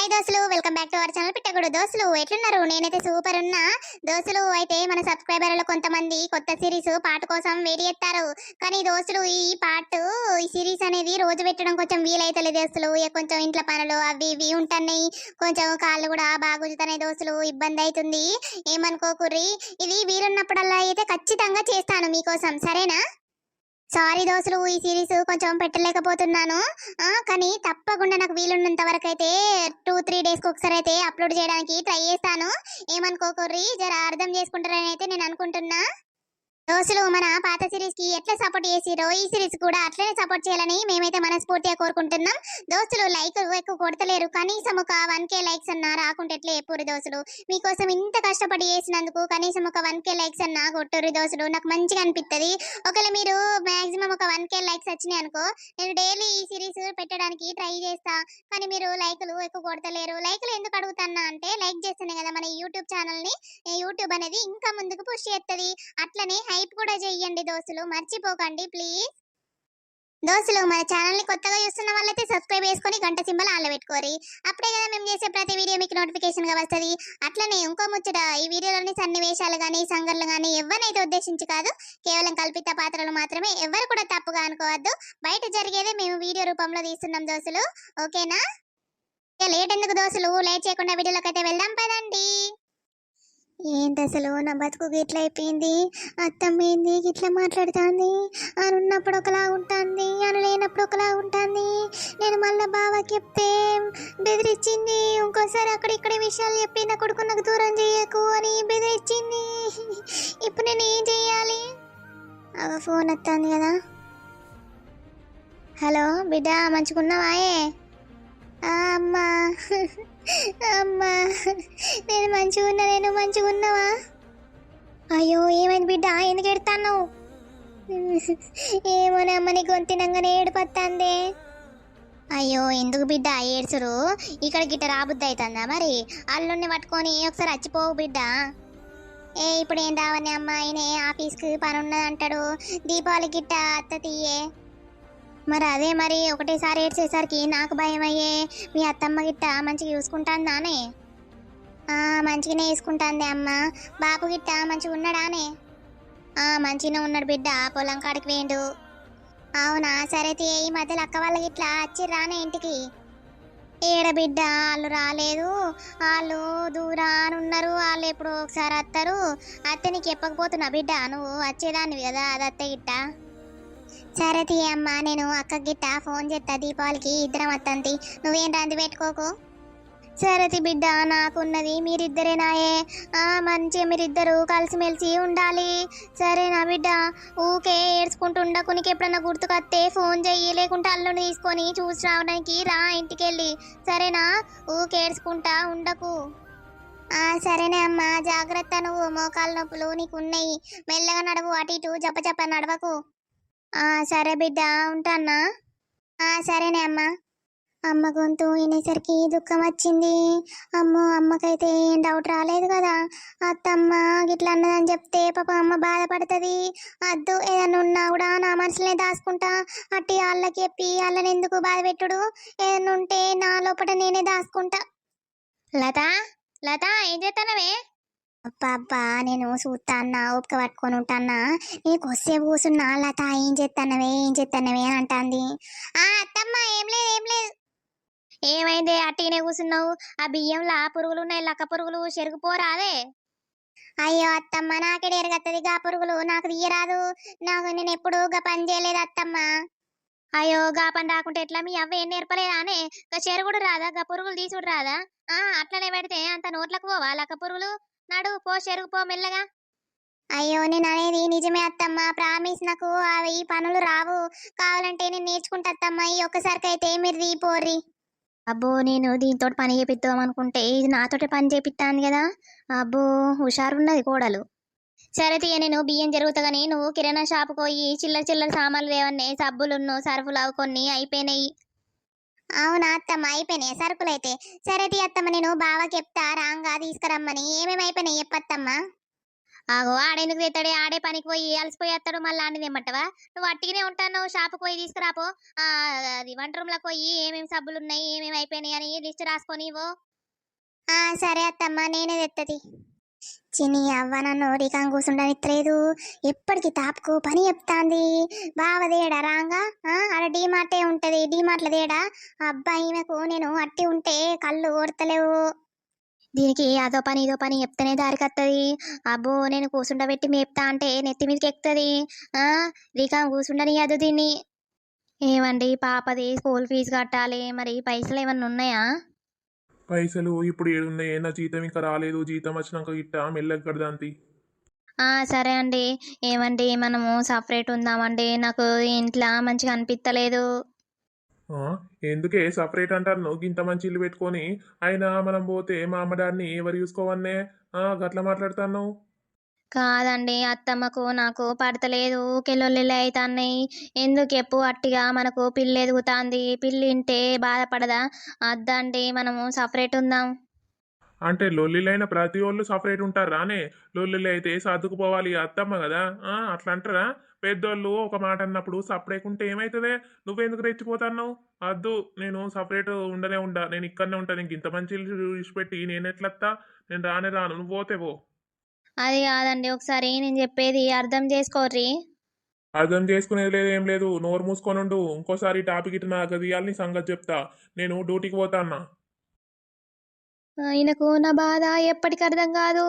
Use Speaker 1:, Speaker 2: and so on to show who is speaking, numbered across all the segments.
Speaker 1: Hi దోస్తులు welcome back to our channel పెట్టకూడదు దోస్తులు. ఎట్లున్నారు? నేనైతే సూపర్ ఉన్నా. దోస్తులు అయితే మన సబ్స్క్రైబర్లు కొంతమంది కొత్త సిరీస్ పాట కోసం వెయిట్ చేస్తారు కానీ దోస్తులు ఈ పాట ఈ సిరీస్ అనేది రోజు పెట్టడం కొంచెం వీలైతలేదు దోస్తులు. కొంచెం ఇంట్లో పనులు అవి ఇవి ఉంటున్నాయి. కొంచెం కాళ్ళు కూడా బాగుంటున్నాయి దోస్తులు. ఇబ్బంది అవుతుంది ఏమనుకోకుర్రి? ఇది వీలున్నప్పుడల్లా అయితే ఖచ్చితంగా చేస్తాను మీకోసం. సరేనా? సారీ దోస్తులు ఈ సిరీస్ కొంచెం పెట్టలేకపోతున్నాను. కానీ తప్పకుండా నాకు వీలున్నంత వరకు అయితే టూ త్రీ డేస్కి ఒకసారి అయితే అప్లోడ్ చేయడానికి ట్రై చేస్తాను. ఏమనుకోకర్రీ జర అర్థం చేసుకుంటారని అయితే నేను అనుకుంటున్నా. దోస్తులు మన పాత సిరీస్కి ఎట్లా సపోర్ట్ చేసిరో ఈ సిరీస్ కూడా అట్లనే సపోర్ట్ చేయాలని మేమైతే మనస్ఫూర్తిగా కోరుకుంటున్నాం. దోస్తులు లైక్ ఎక్కువ కొడతలేరు. కనీసం ఒక వన్ కే లైక్స్ అన్నా రాకుంటే ఎట్లా ఎప్పుడు దోస్తులు? మీకోసం ఇంత కష్టపడి చేసినందుకు కనీసం ఒక వన్ కే లైక్స్ అన్నా కొట్టరు దోస్తులు. నాకు మంచిగా అనిపిస్తుంది ఒకవేళ మీరు మాక్సిమం ఒక వన్ కే లైక్స్ వచ్చినాయి అనుకో నేను డైలీ ఈ సిరీస్ పెట్టడానికి ట్రై చేస్తా. కానీ మీరు లైకులు ఎక్కువ కొడతలేరు. లైకులు ఎందుకు అడుగుతున్నా అంటే లైక్ చేస్తేనే కదా మన యూట్యూబ్ ఛానల్ని యూట్యూబ్ అనేది ఇంకా ముందుకు పుష్ చేస్తుంది అట్లనే లైక్ కూడా చేయండి దోస్తులు. మర్చిపోకండి ప్లీజ్. దోస్తులు మన ఛానల్ని కొత్తగా చూస్తున్న వాళ్ళైతే సబ్స్క్రైబ్ చేసుకొని గంట సింబల్ ఆన్లో పెట్టుకోరి అప్పుడే కదా మేము చేసే ప్రతి వీడియో మీకు నోటిఫికేషన్గా వస్తుంది. అట్లనే ఇంకో ముచ్చట ఈ వీడియోలోని సన్నివేశాలు కానీ సంఘటనలు కానీ ఎవరినైతే ఉద్దేశించి కాదు కేవలం కల్పిత పాత్రలు మాత్రమే ఎవరు కూడా తప్పుగా అనుకోవద్దు. బయట జరిగేదే మేము వీడియో రూపంలో తీస్తున్నాం దోస్తులు. ఓకేనా? లేట్ ఎందుకు దోస్తులు? లేట్ చేయకుండా వీడియోలోకి అయితే వెళ్దాం పదండి. ఏంటి అసలు? నా బతుకు గిట్ల అయిపోయింది? అత్తం ఏంది గిట్లా మాట్లాడుతుంది? అని ఉన్నప్పుడు ఒకలా ఉంటుంది అని లేనప్పుడు ఒకలా ఉంటుంది. నేను మళ్ళీ బావకి చెప్తే బెదిరించింది ఇంకోసారి అక్కడ ఇక్కడ విషయాలు చెప్పి నా కొడుకు నాకు దూరం చేయకు అని బెదిరించింది ఇప్పుడు నేను ఏం చేయాలి? అవ ఫోన్ వస్తుంది కదా. హలో బిడ్డ మంచుకున్నావాయే అమ్మా. అమ్మా నేను మంచిగా ఉన్నా నేను మంచిగా ఉన్నావా? అయ్యో ఏమైంది బిడ్డ? ఎందుకు ఎడతాను ఏమోనే అమ్మ నీ గొంతినంగానే ఏడుపత్తాందే. అయ్యో ఎందుకు బిడ్డ? ఏడ్చరు? ఇక్కడ గిట్ట రాబుద్ది అవుతుందా మరి? అల్లుడిని పట్టుకొని ఒకసారి వచ్చిపోవు బిడ్డ. ఏ ఇప్పుడు ఏం రావని అమ్మ ఆయనే ఆఫీస్కి పని ఉన్నదంటాడు దీపావళి గిట్ట అత్త తీయే. మరి అదే మరి ఒకటేసారి ఏడ్చేసరికి నాకు భయం అయ్యే మీ అత్తమ్మ గిట్ట మంచిగా చూసుకుంటాందానే? మంచిగానే వేసుకుంటాంది అమ్మ. బాపు గిట్ట మంచిగా ఉన్నాడానే? మంచిగానే ఉన్నాడు బిడ్డ. పొలం కాడికి వేండు. అవునా? సరే తీ ఈ మధ్యలో అక్క వాళ్ళకి ఇట్లా వచ్చి రానే ఇంటికి? ఏడ బిడ్డ? వాళ్ళు రాలేదు. వాళ్ళు దూరాన ఉన్నారు. వాళ్ళు ఎప్పుడు ఒకసారి వస్తారు అత్తే నీకు చెప్పకపోతున్నా బిడ్డ? నువ్వు వచ్చేదాన్ని కదా అది అత్తే గిట్ట. సరే తీ అమ్మా నేను అక్క గిట్ట ఫోన్ చేస్తా దీపావళికి ఇద్దరం అత్తంతి. నువ్వేం రంది పెట్టుకోకు? సరతి బిడ్డ నాకున్నది మీరిద్దరేనాయే ఆ మంచిగా మీరిద్దరు కలిసిమెలిసి ఉండాలి. సరేనా బిడ్డ ఊకే ఏడ్చుకుంటూ ఉండకు ఎప్పుడన్నా గుర్తుకొస్తే ఫోన్ చెయ్యి లేకుంటే అల్లుని తీసుకొని చూసి రావడానికి రా ఇంటికి వెళ్ళి సరేనా? ఊకే ఏడ్చుకుంటా ఉండకు. ఆ సరేనే అమ్మా జాగ్రత్త నువ్వు. మోకాలు నొప్పులు నీకు ఉన్నాయి మెల్లగా నడవు అటు ఇటు జప జప నడవకు. సరే బిడ్డ ఉంటానా ఆ సరేనే అమ్మా. అమ్మ గొంతు వినేసరికి దుఃఖం వచ్చింది. అమ్మో అమ్మకైతే ఏం డౌట్ రాలేదు కదా. అత్తమ్మ గిట్లా అన్నదని చెప్తే పాప అమ్మ బాధపడుతుంది. అద్దు ఏదన్నా ఉన్నా కూడా నా మనసులే దాచుకుంటా. అట్టి వాళ్ళకి చెప్పి వాళ్ళని ఎందుకు బాధ పెట్టుడు? ఏదన్నా ఉంటే నా లోపల నేనే దాచుకుంటా. లత లత ఏం చేస్తానవే అబ్బా నేను చూస్తాన్నా ఓపిక పట్టుకొని ఉంటానా నీకు వస్తేపు కూర్చున్నా లత ఏం చేస్తానవే ఏం చేస్తానవే అని అంటాంది. ఆ అత్తమ్మ ఏం లేదు ఏం లేదు. ఏమైంది అట్టినే కూర్చున్నావు? ఆ బియ్యంలా పురుగులు ఉన్నాయి లక్క పురుగులు చెరుగుపోరాదే అయ్యో అత్తమ్మ నాకే ఎరగత్తది గా పురుగులు నాకు తీయరాదు. నాకు నేను ఎప్పుడు గా పని చేయలేదు అత్తమ్మ. అయ్యో గా పని రాకుంటే ఎట్లా? మీ అవ్వ ఏం నేర్పలేదానే చెరుగుడు రాదా గా పురుగులు తీసుడు రాదా? ఆ అట్లనే పెడితే అంత నోట్లకు పోవా లక్క పురుగులు? నడు పో చెరుగు పో మెల్లగా. అయ్యో నేను అనేది నిజమే అత్తమ్మ. ప్రామిస్ నాకు అవి ఈ పనులు రావు. కావాలంటే నేను నేర్చుకుంటా అత్తమ్మ. ఈ ఒక్కసారికైతే మీరు తీపోర్రి అబ్బో నేను దీంతో పని చేపిద్దాం అనుకుంటే ఇది నాతోటి పని చేపిస్తాను కదా. అబ్బో హుషారున్నది కోడలు. సరే తీయ నేను బియ్యం జరుగుతా కానీ నువ్వు కిరాణా షాప్ పోయి చిల్లర చిల్లర సామాన్లు ఏమన్నా సబ్బులున్ను సరుకులు అవి కొన్ని అయిపోయినాయి. అవునా అత్తమ్మ అయిపోయినాయి సరుకులు అయితే సరే తీ అత్తమ్మ నేను బావకి చెప్తా రాంగా తీసుకురమ్మని. ఏమేమి అయిపోయినాయి చెప్పత్తమ్మా
Speaker 2: ఆగో ఆడెందుకు తెస్తాడే ఆడే పనికి పోయి అలసిపోయి వస్తాడు మళ్ళీ ఆడిని తెమ్మంటావా నువ్వు అట్టిగానే ఉంటాను షాపుకి పోయి తీసుకురాపో. ఆ, అది వంట రూమ్లోకి పోయి ఏమేమి సబ్బులు ఉన్నాయి ఏమేమి అయిపోయినాయి అని లిస్ట్ రాసుకొని ఇవ్వు. సరే అత్తమ్మ నేనే తెత్తది చిని అవ్వ నన్ను రికాం కూసుండనిత్తలేదు. ఎప్పటికి తాపుకు పని చెప్తాంది. బావదేడా రాంగా? ఆ, ఆడ డీమార్టే ఉంటది. డీమార్ట్ల దేడా? అబ్బాయి ఈమెకు నేను అట్టి ఉంటే కళ్ళు ఓడతలేవు దీనికి అదో పని ఇదో పని చెప్తేనే దారికత్తది. అబ్బో నేను కూర్చుండబెట్టి మేపుతా అంటే నెత్తి మీదకి ఎక్కుతుంది. ఆ? కూసుండని అదు దీన్ని. ఏమండి పాపది స్కూల్ ఫీజు కట్టాలి. మరి పైసలు ఏమన్నా ఉన్నాయా?
Speaker 3: పైసలు ఇప్పుడు ఏడున్నాయి నా జీతం? ఇంకా రాలేదు. జీతం వచ్చినాక గిట్ట మెల్లగా కడదాంతి.
Speaker 2: సరే అండి. ఏమండి? మనము సపరేట్ ఉందామండి. నాకు ఇంట్లో మంచిగా అనిపించలేదు
Speaker 3: ఎందుకే? సపరేట్ అంటారు నువ్వు. ఇంత మంచి ఇల్లు పెట్టుకొని అయినా మనం పోతే మా అమ్మడాన్ని ఎవరు చూసుకోవన్నే? గట్ల మాట్లాడుతాను
Speaker 2: కాదండి అత్తమ్మకు నాకు పడతలేదు. కెళ్ళొల్లిళ్ళు అవుతున్నాయి ఎందుకు ఎప్పు అట్టిగా మనకు పిల్లి ఎదుగుతాంది పిల్లి ఇంటే బాధపడదా? అద్దండి మనము సపరేట్ ఉందాం.
Speaker 3: అంటే లొల్లిలైన ప్రతి వాళ్ళు సపరేట్ ఉంటారు రానే లొల్లిలు అయితే సర్దుకుపోవాలి అత్తమ్మ కదా అట్లా అంటారా పెద్దోళ్ళు ఒక మాట అన్నప్పుడు సపరేట్ ఉంటే ఏమవుతుందే నువ్వెందుకు రెచ్చిపోతావు అద్దు నేను సపరేట్ ఉండనే ఉండా. నేను ఇక్కడనే ఉంటాను ఇంక ఇంత మంచి విడిచిపెట్టి నేను ఎట్లత్తా నేను రానే రాను. నువ్వు పోతే పో.
Speaker 2: అది కాదండి ఒకసారి నేను చెప్పేది అర్థం చేసుకోర్రి.
Speaker 3: అర్థం చేసుకునేది లేదు ఏం లేదు. నోరు మూసుకొని ఉండు ఇంకోసారి టాపిక్ ఇటు నాకు తీయాలని సంగతి చెప్తా. నేను డ్యూటీకి పోతా అన్నా.
Speaker 2: ఆయనకు నా బాధ ఎప్పటికి అర్థం కాదు.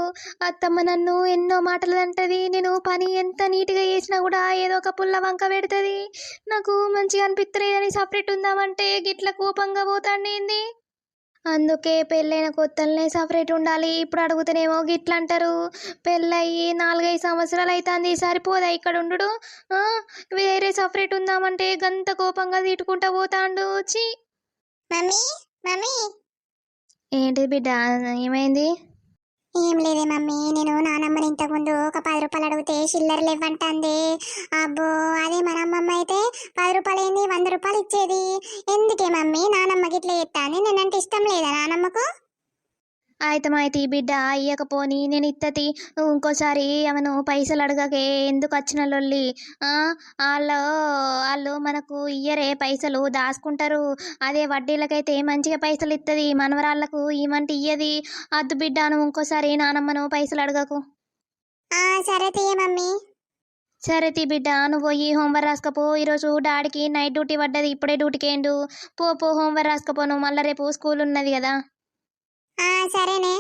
Speaker 2: అత్తమ్మ నన్ను ఎన్నో మాటలు అంటది. నేను పని ఎంత నీట్గా చేసినా కూడా ఏదో ఒక పుల్ల వంక పెడుతుంది. నాకు మంచిగా అనిపిస్తలేదని సపరేట్ ఉందామంటే గిట్ల కోపంగా పోతాండేంది. అందుకే పెళ్ళైన కొత్తలనే సపరేట్ ఉండాలి. ఇప్పుడు అడుగుతానేమో గిట్ల అంటారు పెళ్ళయి నాలుగైదు సంవత్సరాలు అవుతుంది సరిపోదా ఇక్కడ ఉండు వేరే సపరేట్ ఉందామంటే గంత కోపంగా తిట్టుకుంటా పోతాండు. చి.
Speaker 1: Mummy mummy.
Speaker 2: ఏంటి బిడ్డ? ఏమైంది?
Speaker 1: ఏం లేదే మమ్మీ నేను నానమ్మని ఇంతకుముందు ఒక పది రూపాయలు అడిగితే చిల్లర లేవంటుంది. అబ్బో అదే మన అమ్మమ్మ అయితే పది రూపాయలు ఏంది వంద రూపాయలు ఇచ్చేది. ఎందుకే మమ్మీ నానమ్మకి ఇట్లా చెప్తాను నేనంటే ఇష్టం లేదా నానమ్మకు?
Speaker 2: ఈ బిడ్డ ఇయ్యకపోని నేను ఇత్తతి ఇంకోసారి ఆమెను పైసలు అడగకే ఎందుకు వచ్చిన లొల్లి? వాళ్ళు వాళ్ళు మనకు ఇయ్యరే పైసలు దాచుకుంటారు. అదే వడ్డీలకైతే మంచిగా పైసలు ఇస్తుంది మనవరాళ్ళకు ఇమంటే ఇయ్యది. అద్దు బిడ్డ నువ్వు ఇంకోసారి నానమ్మను పైసలు అడగకు.
Speaker 1: సరే తీయ మమ్మీ.
Speaker 2: సరే తీ బిడ్డ నువ్వు పోయి హోంవర్క్ రాసుకపో. ఈరోజు డాడీకి నైట్ డ్యూటీ పడ్డది ఇప్పుడే డ్యూటీకి ఏండు పో పో హోంవర్క్ రాసుకపో. నువ్వు మళ్ళీ రేపు స్కూల్ ఉన్నది కదా.
Speaker 1: సరేనే.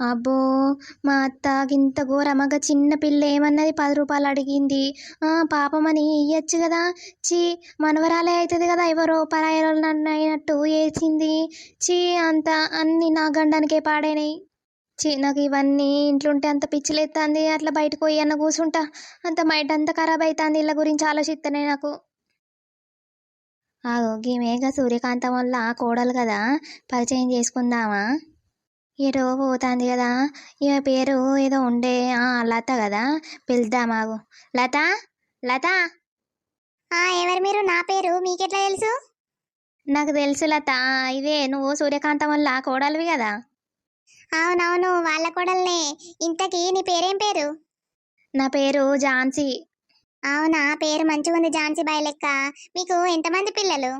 Speaker 2: అబ్బో మా అత్త ఇంత ఘోరమగ చిన్న పిల్ల ఏమన్నది పది రూపాయలు అడిగింది. ఆ, పాపమని ఇయ్యచ్చు కదా. చీ మనవరాలే అవుతుంది కదా ఎవరో పరాయరాలు నన్ను అయినట్టు వేసింది చీ అంత అన్ని నా గండానికే పాడైనాయి. చీ నాకు ఇవన్నీ ఇంట్లో ఉంటే అంత పిచ్చిలేస్తుంది అట్లా బయటకు పోయి అన్న కూర్చుంటా అంత మైట్ అంత ఖరాబ్ అవుతుంది ఇళ్ళ గురించి ఆలోచిస్తేనే నాకు. ఆగో గీమేఘ సూర్యకాంతం వల్ల కోడలు కదా? పరిచయం చేసుకుందామా? ఏటో పోతాంది కదా. ఈమె పేరు ఏదో ఉండే లత కదా? పిలుద్దామాగు లత? లత?
Speaker 1: ఎవరు మీరు? నా పేరు మీకెట్లా తెలుసు?
Speaker 2: నాకు తెలుసు లత. ఇదే నువ్వు సూర్యకాంతం వల్ల కోడలివి కదా?
Speaker 1: అవునవును వాళ్ళ కొడల్నే. ఇంతకీ నీ పేరేం పేరు?
Speaker 2: నా పేరు ఝాన్సీ.
Speaker 1: అవునా? పేరు మంచిగా ఉంది ఝాన్సీ బాయ్ లెక్క. మీకు ఎంతమంది పిల్లలు?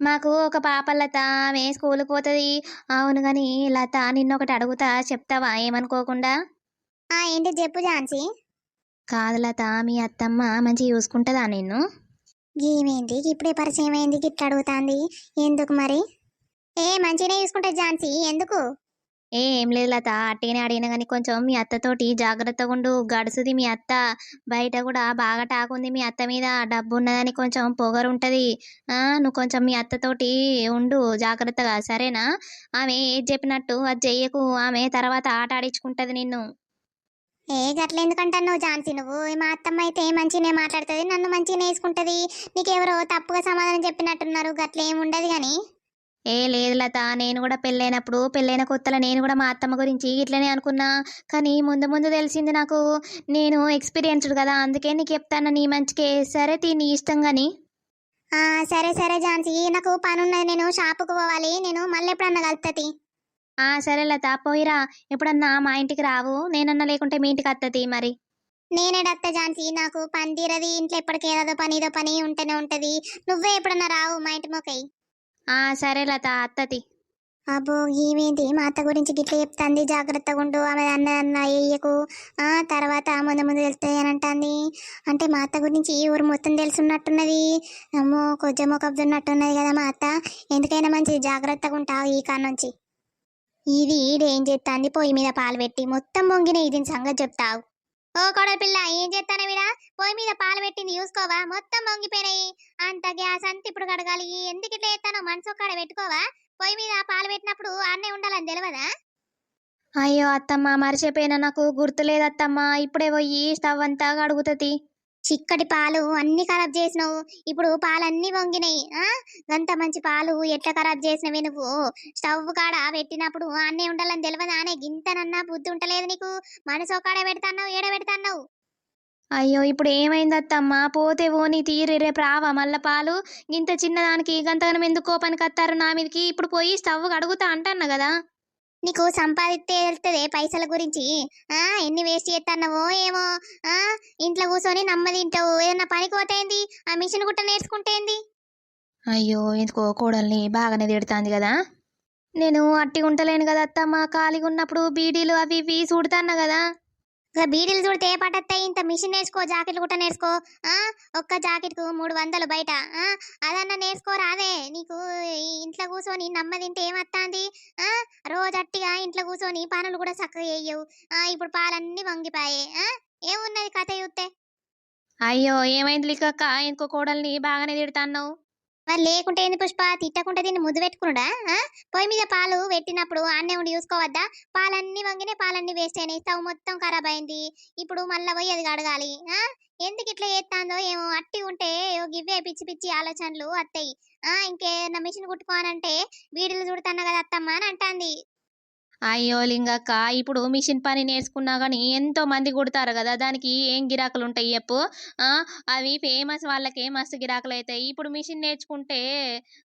Speaker 2: మాకు ఒక పాప లత. ఆమె స్కూల్కి పోతుంది. అవును కానీ లత నిన్నొకటి అడుగుతా. చెప్తావా? ఏమనుకోకుండా?
Speaker 1: ఆ ఏంటి చెప్పు ఝాన్సీ.
Speaker 2: కాదు లత మీ అత్తమ్మ మంచిగా చూసుకుంటుందా నిన్ను?
Speaker 1: గీమేంది ఇప్పుడే పరిచయం అయింది గిట్ల అడుగుతాంది. ఎందుకు మరి? ఏ మంచిగానే చూసుకుంటా ఝాన్సీ. ఎందుకు?
Speaker 2: ఏ ఏం లేదు లత అట్టేనే అడిగిన కానీ కొంచెం మీ అత్తతోటి జాగ్రత్తగా ఉండు. గడుసుది మీ అత్త. బయట కూడా బాగా టాకుంది మీ అత్త మీద. డబ్బు ఉన్నదని కొంచెం పొగరు ఉంటుంది. నువ్వు కొంచెం మీ అత్తతోటి ఉండు జాగ్రత్తగా సరేనా? ఆమె ఏది చెప్పినట్టు అది చెయ్యకు. ఆమె తర్వాత ఆట ఆడించుకుంటుంది నిన్ను.
Speaker 1: ఏ గట్ల ఎందుకంటున్నావు ఝాన్సీ నువ్వు? మా అత్తమ్మ అయితే మంచిగానే మాట్లాడుతుంది నన్ను మంచిగానే వేసుకుంటుంది. నీకెవరో తప్పుగా సమాధానం చెప్పినట్టున్నారు గట్ల ఏమి ఉండదు కానీ.
Speaker 2: ఏ లేదు లత నేను కూడా పెళ్ళైనప్పుడు పెళ్ళైన కొత్తలో నేను కూడా మా అత్తమ్మ గురించి ఇట్లనే అనుకున్నా. కానీ ముందు ముందు తెలిసింది నాకు నేను ఎక్స్పీరియన్స్డ్ కదా అందుకే నీకు చెప్తాను నీ మంచికే. సరే తీ నీ ఇష్టం కానీ
Speaker 1: సరే సరే ఝాన్సీ నాకు పని ఉన్నది నేను షాపుకు పోవాలి నేను మళ్ళీ ఎప్పుడన్నా కలుపుతుంది
Speaker 2: ఆ సరే లత పోయిరా. ఎప్పుడన్నా మా ఇంటికి రావు నేనన్నా లేకుంటే మీ ఇంటికి అత్తది మరి. నేనేడత్త ఝాన్సీ నాకు పని తీరది ఇంట్లో ఎప్పటికీ ఏదో పని ఏదో పని ఉంటేనే ఉంటది. నువ్వే ఎప్పుడన్నా రావు మా ఇంటి మొక్కై. ఆ సరే లత అత్తది. అబ్బో ఏమేంటి మా అత్త గురించి గిట్ల చెప్తాంది. జాగ్రత్తగా ఉండు. ఆమె అన్న అన్న వేయకు ఆ తర్వాత ముందు ముందు తెలుస్తుంది అని అంటుంది. అంటే మా అత్త గురించి ఈ ఊరు మొత్తం తెలుసున్నట్టున్నది. అమ్మో కొంచెం కబ్దున్నట్టున్నది కదా మా అత్త. ఎందుకైనా మంచిది. జాగ్రత్తగా ఉంటావు ఈ కాడ నుంచి. ఇది ఈడేం చేస్తాంది పొయ్యి మీద పాలు పెట్టి మొత్తం పొంగిన ఇది సంగతి చెప్తావు. ఓ కొడల పిల్ల ఏం చేస్తానే వీడా పొయ్యి మీద పాలు పెట్టింది చూసుకోవా? మొత్తం మొంగిపోయినాయి అంత గ్యాస్ అంత ఇప్పుడు కడగాలి. ఎందుకు ఇట్లా చేస్తానో మనసు ఒక్కడ పెట్టుకోవా? పొయ్యి మీద పాలు పెట్టినప్పుడు అన్నే ఉండాలని తెలియదా అయ్యో అత్తమ్మ మర్చిపోయినా నాకు గుర్తులేదు అత్తమ్మ ఇప్పుడే పోయి స్టవ్ అంతా కడుగుతుంది చిక్కటి పాలు అన్ని ఖరాబ్ చేసినావు. ఇప్పుడు పాలన్నీ వంగినాయి. ఆ? గంత మంచి పాలు ఎట్లా ఖరాబ్ చేసినవి నువ్వు? స్టవ్ కాడ పెట్టినప్పుడు అన్నీ ఉండాలని తెలియదా అనే గింతనన్నా బుద్ధి ఉంటలేదు నీకు? మనసు కాడ పెడతాన్నావు ఏడ పెడతాన్నావు. అయ్యో ఇప్పుడు ఏమైంది అత్తమ్మ? పోతే ఓని తీరి రేపు రావా? మళ్ళా పాలు? ఇంత చిన్నదానికి గంతగనం ఎందుకు కోపానికి అత్తారు నా మీదకి? ఇప్పుడు పోయి స్టవ్ కడుగుతా అంటన్నా కదా? నీకు సంపాదిస్తే పైసల గురించి. ఆ ఎన్ని వేస్ట్ చేస్తున్నావో ఏమో. ఆ ఇంట్లో కూర్చొని నమ్మ తింటావు. ఏదన్నా పనికి పోతేంది ఆ మిషన్ గుట్ట నేర్చుకుంటేంది అయ్యో ఎందుకో కోడల్ని బాగానే తిడుతాంది కదా. నేను అట్టి ఉంటలేను కదా అత్తమ్మ ఖాళీగా ఉన్నప్పుడు బీడీలు అవి ఇవి చూడతాన్నా కదా. ఇక బీడీలు చూడితే ఏ పట్టత్తాయి ఇంత మిషన్ నేర్చుకో జాకెట్లు కూడా నేర్చుకో. ఆ ఒక్క జాకెట్కు మూడు వందలు బయట. ఆ అదన్నా నేర్చుకోరా అదే నీకు ఈ ఇంట్లో కూర్చొని నమ్మ తింటే ఏమత్తాంది? ఇంట్లో కూర్చొని పనులు కూడా చక్కగా చేయవు ఆ ఇప్పుడు పాలన్నీ వంగిపాయే ఆ ఏమున్నది కథ చూస్తే అయ్యో ఏమైంది లిక్కక్క? ఇంకో కోడల్ని బాగానే తిడతాన్నావు. మరి లేకుంటే ఏంది పుష్ప? తిట్టకుంటే దీన్ని ముద్దు పెట్టుకున్నాడా? ఆ? పొయ్యి మీద పాలు పెట్టినప్పుడు అన్నే ఉండి చూసుకోవద్దా? పాలన్నీ వంగినే పాలన్నీ వేస్ట్ అయినాయి. స్టవ్ మొత్తం ఖరాబ్ అయింది. ఇప్పుడు మళ్ళీ పోయి అది కడగాలి. ఆ? ఎందుకు ఇట్లా చేస్తాందో ఏమో? అట్టి ఉంటే గివ్వే పిచ్చి పిచ్చి ఆలోచనలు వస్తాయి ఆ ఇంకేదన్నా మిషన్ కుట్టుకోనంటే వీడిలు చూడుతున్నా కదా అత్తమ్మ అని అంటాంది. అయ్యో లింగక్క ఇప్పుడు మిషన్ పని నేర్చుకున్నా కానీ ఎంతో మంది కుడతారు కదా దానికి ఏం గిరాకులు ఉంటాయి చెప్పు? ఆ, అవి ఫేమస్ వాళ్ళకే మస్తు గిరాకులు అవుతాయి ఇప్పుడు మిషన్ నేర్చుకుంటే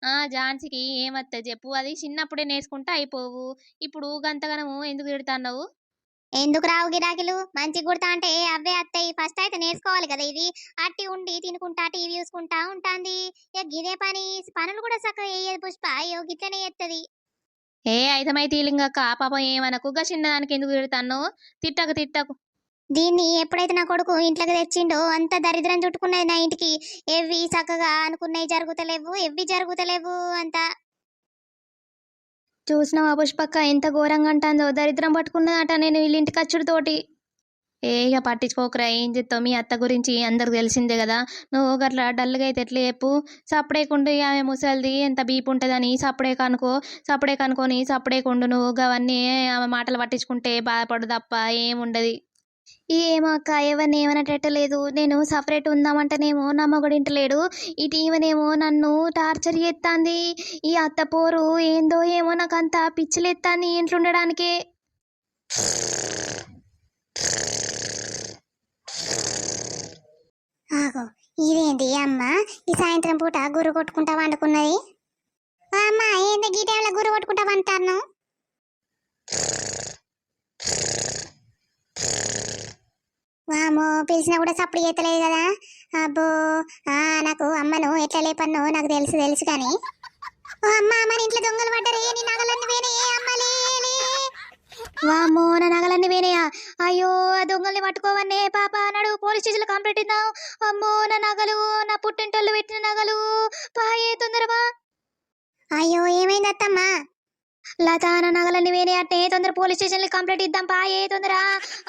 Speaker 2: ఆ ఝాన్సీకి ఏమత్తది చెప్పు? అది చిన్నప్పుడే నేర్చుకుంటే అయిపోవు. ఇప్పుడు గంతగనము ఎందుకు తిడుతున్నావు? ఎందుకు రావు గిరాకీలు? మంచి కుడతా అంటే అవే అత్తాయి. ఫస్ట్ అయితే నేర్చుకోవాలి కదా ఇది. అట్టి ఉండి తినుకుంటా టీవీ చూసుకుంటా ఉంటాంది. ఇక గిదే పని. పనులు కూడా చక్కగా వేయదు పుష్ప. అయ్యో గిట్లనే ఎత్తది ఏ ఐదమైతే లింగక్క పాపం ఏమనకు? గా చిన్నదానికి ఎందుకు తిడతాను తిట్టకు తిట్టకు. దీన్ని ఎప్పుడైతే నా కొడుకు ఇంట్లోకి తెచ్చిండో అంత దరిద్రం చుట్టుకున్నది నా ఇంటికి. ఎవ్వి చక్కగా అనుకున్నవి జరుగుతలేవు ఎవ్వి జరుగుతలేవు అంత. చూసినావా పుష్పక్క? ఎంత ఘోరంగా అంటుందో. దరిద్రం పట్టుకున్నదట నేను వీళ్ళ ఇంటికి వచ్చుడుతోటి ఏ ఇక పట్టించుకోకరా ఏం చెప్తావు మీ అత్త గురించి అందరికి తెలిసిందే కదా. నువ్వు గట్లా డల్గా అయితే ఎట్లా చెప్పు? సప్పుడేకుండు ఆమె ముసలిది ఎంత బీపు ఉంటుందని సప్పుడే కనుకో సప్పుడే కనుకొని సప్పుడేకుండు నువ్వు అవన్నీ ఆమె మాటలు పట్టించుకుంటే బాధపడు తప్ప ఏముండదు. ఏమో అక్క ఎవరిని లేదు నేను సపరేట్ ఉందామంటేనేమో నా మొగుడు ఇంటలేడు. ఇటు ఈమెనేమో నన్ను టార్చర్ చేస్తాంది ఈ అత్త పోరు ఏందో ఏమో నాకు అంత పిచ్చిలేస్తాంది ఇంట్లో ఉండడానికే
Speaker 1: ఆగో ఇదేంటి అమ్మ? ఈ సాయంత్రం పూట గుర్రు కొట్టుకుంటా వండుకున్నది? అమ్మ ఏంది ఈ టైంలో గుర్రు కొట్టుకుంటా వండుతాను వామో పిలిచినా కూడా సప్పుడు చేతలేదు కదా. అబ్బో ఆ నాకు అమ్మను ఎట్లా లేపన్ను నాకు తెలుసు తెలుసు కానీ. అమ్మ మన ఇంట్లో దొంగలు పడ్డరే నీ నగలన్నీ పోయినాయే అమ్మలే?
Speaker 2: వామ్మో నా నగలన్నీ వేనయా అయ్యో ఆ దొంగల్ని పట్టుకోవన్నే. పాప అన్నాడు పోలీస్ స్టేషన్లో కంప్లైంట్ ఇద్దాం. అమ్మో నా నగలు నా పుట్టింటోళ్ళు పెట్టిన నగలు. పాయే తొందరమా
Speaker 1: అయ్యో ఏమైంది అత్తమ్మ?
Speaker 2: లత నా నగలన్నీ వేరే అట్టే. తొందర పోలీస్ స్టేషన్లో కంప్లైంట్ ఇద్దాం. పాయే తొందర.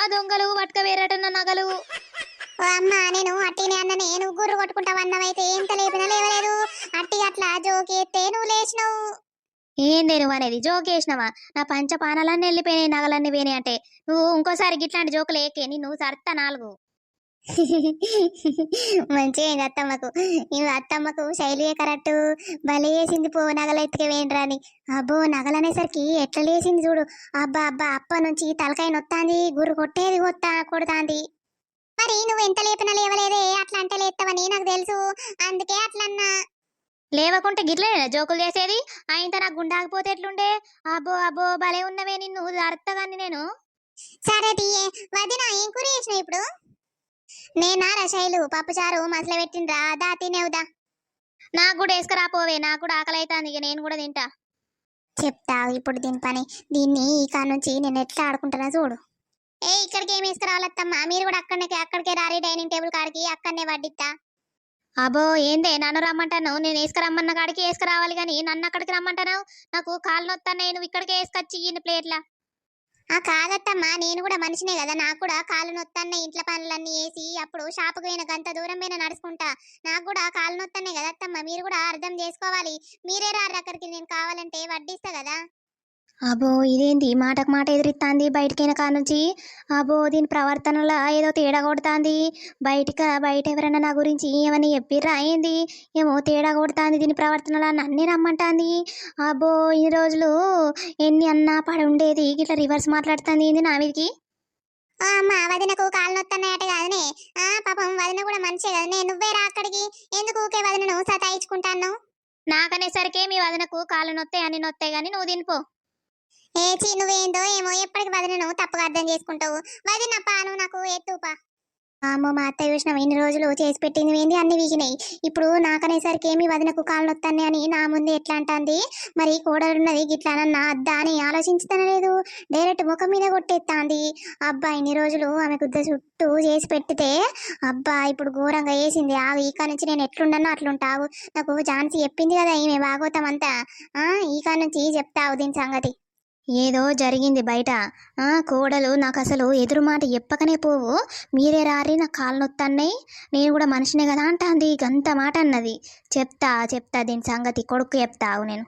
Speaker 2: ఆ దొంగలు పట్టుక వేరేట నా నగలు.
Speaker 1: ఓ అమ్మ నేను అట్టినే అన్న నేను గుర్రు కొట్టుకుంటా అన్నమైతే ఎంత లేపినా లేవలేదు. అట్టి అట్లా జోకి ఎత్తే నువ్వు లేచినావు.
Speaker 2: ఏంది నువ్వు అనేది? జోక్ వేసినావా నా పంచపానాలన్నీ వెళ్ళిపోయినాయి నగలన్నీ పోయినాయి అంటే. నువ్వు ఇంకోసారి గిట్లాంటి జోకులు ఏకే నువ్వు సర్త నాలుగు.
Speaker 1: మంచిగా అయింది అత్తమ్మకు. ఇవి అత్తమ్మకు శైలియే కరెక్ట్. భలే వేసింది పో నగలు ఎత్తుకే అని. అబ్బో నగలనేసరికి ఎట్లా లేసింది చూడు. అబ్బా అబ్బా అప్ప నుంచి తలకాయ నొత్తాంది గుర్రు కొట్టేది కొత్తా కొడుతాంది. మరి నువ్వు ఎంత లేపినా లేవలేదే? అట్లా అంటే లేస్తావని నాకు తెలుసు. అందుకే అట్లన్నా.
Speaker 2: లేవకుంటే గిట్లే జోకులు చేసేది? ఆయన నాకు గుండాకపోతే ఎట్లుండే? అబ్బో అబ్బో భలే ఉన్నవే నిన్ను అర్థగాన్ని నేను.
Speaker 1: సరే తీయే వదిన ఏం కూర చేసిన ఇప్పుడు? నేనా రసాయిలు పప్పుచారు మసలు పెట్టిండ్రా దా తినేవుదా
Speaker 2: నాకు కూడా వేసుకురాపోవే నాకు కూడా ఆకలి అవుతుంది ఇక నేను కూడా తింటా.
Speaker 1: చెప్తా ఇప్పుడు దీని పని. దీన్ని ఈ కాడ నుంచి నేను ఎట్లా ఆడుకుంటానో చూడు. ఏ ఇక్కడికి ఏం వేసుకురావాలత్తమ్మా? మీరు కూడా అక్కడికి అక్కడికే రారి డైనింగ్ టేబుల్ కాడికి అక్కడనే వడ్డిస్తా
Speaker 2: అబ్బో ఏందే? నన్ను రమ్మంటాను నేను వేసుకురమ్మన్న కాడికి వేసుకురావాలి కానీ నన్ను అక్కడికి రమ్మంటాను నాకు కాలు నొత్తాను నువ్వు ఇక్కడికి వేసుకొచ్చి ఈయన ప్లేట్లా.
Speaker 1: ఆ కాదత్తమ్మా నేను కూడా మనిషినే కదా. నాకు కూడా కాలు నొత్తన్న ఇంట్లో పనులన్నీ వేసి అప్పుడు షాపుకు పోయిన గంత దూరం మీద నడుచుకుంటా. నాకు కూడా కాలు నొత్తనే కదా అత్తమ్మ మీరు కూడా అర్థం చేసుకోవాలి. మీరే రారు అక్కడికి నేను కావాలంటే వడ్డిస్తా కదా.
Speaker 2: అబ్బో ఇదేంది? మాటకు మాట ఎదిరిస్తాంది బయటికైన కాడ నుంచి అబ్బో దీని ప్రవర్తనలో ఏదో తేడా కొడుతాంది బయటిక బయట ఎవరైనా నా గురించి ఏమని చెప్పిర్రా? ఏంది? ఏమో తేడా కొడుతాంది దీని ప్రవర్తనలో నన్ను రమ్మంటాంది. అబ్బో ఇన్ని రోజులు ఎన్ని అన్నా పడి ఉండేది ఇట్లా రివర్స్ మాట్లాడుతుంది ఏంది నా మీదకి
Speaker 1: అమ్మ వదినకు కాళ్ళు నొత్తన్నాయట కదనే. ఆ పాపం వదిన కూడా మనిషే కదనే. నువ్వే రా అక్కడికి? ఎందుకు ఊకే వదినను సతాయించుకుంటాను
Speaker 2: నాకనేసరికి మీ వదనకు కాళ్ళు నొత్తాయి అని నొత్తాయి కానీ నువ్వు తినిపో
Speaker 1: ఏ చీ నువ్వేందో ఏమో ఎప్పటికి వదినను తప్పుగా అర్థం చేసుకుంటావు. వదిన పాను నాకు ఎత్తుపా అమ్మో మా అత్తయ్య విషయం ఇన్ని రోజులు చేసి పెట్టింది ఏంది? అన్ని వీగినాయి. ఇప్పుడు నాకనేసరికి ఏమి వదినకు కాళ్ళు వస్తాను అని నా ముందు ఎట్లా అంటాంది? మరి కోడలున్నది గిట్లానన్నా అద్దా అని ఆలోచించుతనలేదు. డైరెక్ట్ ముఖం మీద కొట్టేస్తాంది అబ్బా ఇన్ని రోజులు ఆమె గుద్ద చుట్టూ చేసి పెట్టితే అబ్బా ఇప్పుడు ఘోరంగా వేసింది ఆ ఈకా నుంచి నేను ఎట్లుండనో అట్లుంటావు. నాకు ఝాన్సీ చెప్పింది కదా ఈమె భాగవతం అంతా. ఆ ఈ నుంచి చెప్తావు దీని సంగతి.
Speaker 2: ఏదో జరిగింది బయట. కోడలు నాకు అసలు ఎదురు మాట చెప్పకనే పోవు. మీరే రారి నా కాళ్ళు నొత్తన్నాయి. నేను కూడా మనిషినే కదా అంటాంది. గంత మాట అన్నది. చెప్తా చెప్తా దీని సంగతి కొడుకు చెప్తావు నేను